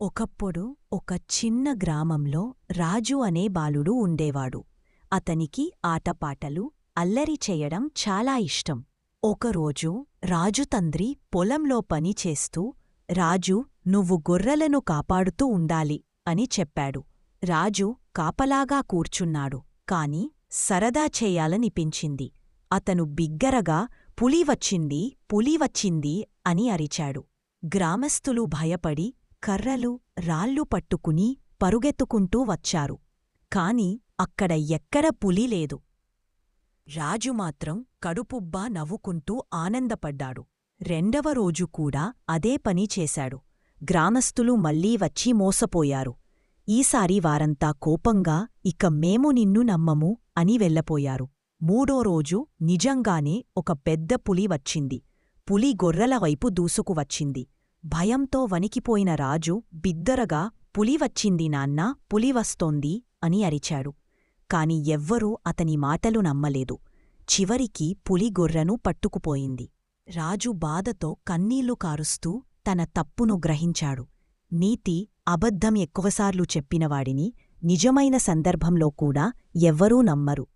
ఒకప్పుడు ఒక చిన్న గ్రామంలో రాజు అనే బాలుడు ఉండేవాడు. అతనికి ఆటపాటలు అల్లరి చేయడం చాలా ఇష్టం. ఒకరోజు రాజు తండ్రి పొలంలో పని చేస్తూ రాజు నువ్వు గొర్రెలను కాపాడుతూ ఉండాలి అని చెప్పాడు. రాజు కాపలాగా కూర్చున్నాడు కాని సరదా చేయాలనిపించింది. అతను బిగ్గరగా పులి వచ్చింది పులి వచ్చింది అని అరిచాడు. గ్రామస్థులు భయపడి కర్రలు రాళ్ళు పట్టుకుని పరుగెత్తుకుంటూ వచ్చారు. కాని అక్కడ ఎక్కడ పులి లేదు. రాజు మాత్రం కడుపుబ్బా నవ్వుకుంటూ ఆనందపడ్డాడు. రెండవ రోజు కూడా అదే పని చేశాడు. గ్రామస్థులు మళ్ళీ వచ్చి మోసపోయారు. ఈసారి వారంతా కోపంగా ఇక మేము నిన్ను నమ్మము అని వెళ్ళపోయారు. మూడో రోజు నిజంగానే ఒక పెద్ద పులి వచ్చింది. పులి గొర్రెల వైపు దూసుకువచ్చింది భయంతో వణికిపోయిన రాజు బిద్దరగా పులి వచ్చింది నాన్నా పులివస్తోంది అని అరిచాడు. కాని ఎవ్వరూ అతని మాటలు నమ్మలేదు. చివరికి పులి గొర్రెను పట్టుకుపోయింది. రాజు బాధతో కన్నీళ్ళు కారుస్తూ తన తప్పును గ్రహించాడు. నీతి అబద్ధం ఎక్కువసార్లు చెప్పినవాడిని నిజమైన సందర్భంలో కూడా ఎవ్వరూ నమ్మరు.